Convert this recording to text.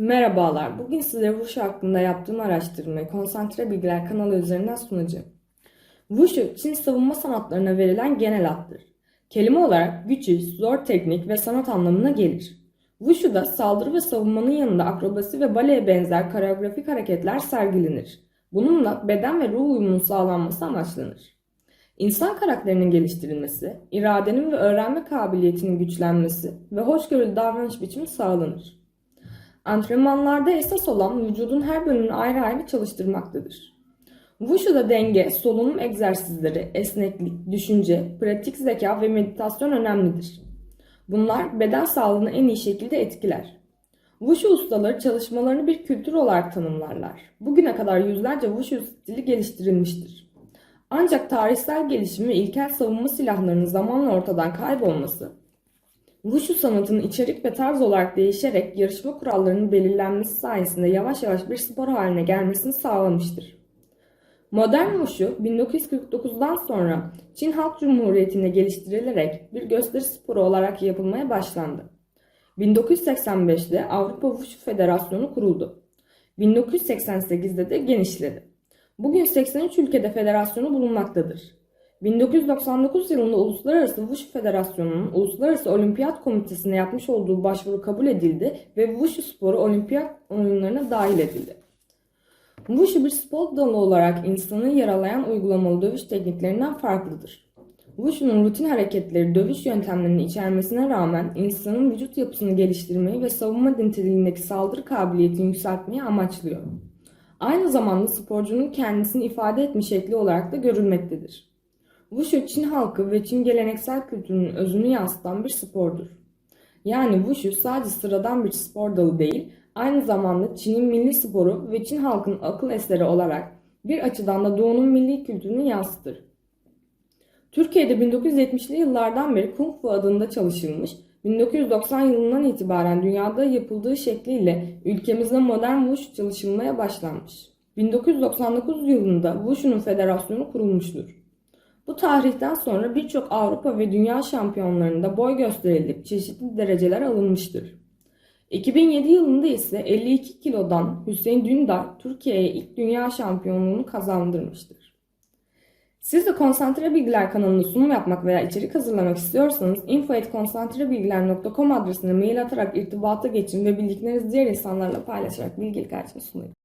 Merhabalar, bugün size Wushu hakkında yaptığım araştırmayı Konsantre Bilgiler kanalı üzerinden sunacağım. Wushu, Çin savunma sanatlarına verilen genel addır. Kelime olarak güçlü, zor teknik ve sanat anlamına gelir. Wushu'da saldırı ve savunmanın yanında akrobasi ve baleye benzer koreografik hareketler sergilenir. Bununla beden ve ruh uyumunun sağlanması amaçlanır. İnsan karakterinin geliştirilmesi, iradenin ve öğrenme kabiliyetinin güçlenmesi ve hoşgörülü davranış biçimi sağlanır. Antrenmanlarda esas olan vücudun her bölümünü ayrı ayrı çalıştırmaktadır. Wushu'da denge, solunum egzersizleri, esneklik, düşünce, pratik zeka ve meditasyon önemlidir. Bunlar beden sağlığını en iyi şekilde etkiler. Wushu ustaları çalışmalarını bir kültür olarak tanımlarlar. Bugüne kadar yüzlerce Wushu stili geliştirilmiştir. Ancak tarihsel gelişim ve ilkel savunma silahlarının zamanla ortadan kaybolması, Wushu sanatının içerik ve tarz olarak değişerek yarışma kurallarının belirlenmesi sayesinde yavaş yavaş bir spor haline gelmesini sağlamıştır. Modern Wushu 1949'dan sonra Çin Halk Cumhuriyeti'nde geliştirilerek bir gösteri sporu olarak yapılmaya başlandı. 1985'te Avrupa Wushu Federasyonu kuruldu. 1988'de de genişledi. Bugün 83 ülkede federasyonu bulunmaktadır. 1999 yılında Uluslararası Wushu Federasyonu'nun Uluslararası Olimpiyat Komitesi'ne yapmış olduğu başvuru kabul edildi ve Wushu sporu olimpiyat oyunlarına dahil edildi. Wushu bir spor dalı olarak insanı yaralayan uygulamalı dövüş tekniklerinden farklıdır. Wushu'nun rutin hareketleri dövüş yöntemlerini içermesine rağmen insanın vücut yapısını geliştirmeyi ve savunma niteliğindeki saldırı kabiliyetini yükseltmeyi amaçlıyor. Aynı zamanda sporcunun kendisini ifade etme şekli olarak da görülmektedir. Wushu Çin halkı ve Çin geleneksel kültürünün özünü yansıtan bir spordur. Yani Wushu sadece sıradan bir spor dalı değil, aynı zamanda Çin'in milli sporu ve Çin halkının akıl eseri olarak bir açıdan da Doğu'nun milli kültürünü yansıtır. Türkiye'de 1970'li yıllardan beri Kung Fu adında çalışılmış, 1990 yılından itibaren dünyada yapıldığı şekliyle ülkemizde modern Wushu çalışılmaya başlanmış. 1999 yılında Wushu'nun federasyonu kurulmuştur. Bu tarihten sonra birçok Avrupa ve Dünya şampiyonlarında boy gösterilip çeşitli dereceler alınmıştır. 2007 yılında ise 52 kilodan Hüseyin Dündar Türkiye'ye ilk dünya şampiyonluğunu kazandırmıştır. Siz de Konsantre Bilgiler kanalında sunum yapmak veya içerik hazırlamak istiyorsanız info.konsantrebilgiler.com adresine mail atarak irtibata geçin ve bildiklerinizi diğer insanlarla paylaşarak bilgilik açın sunayım.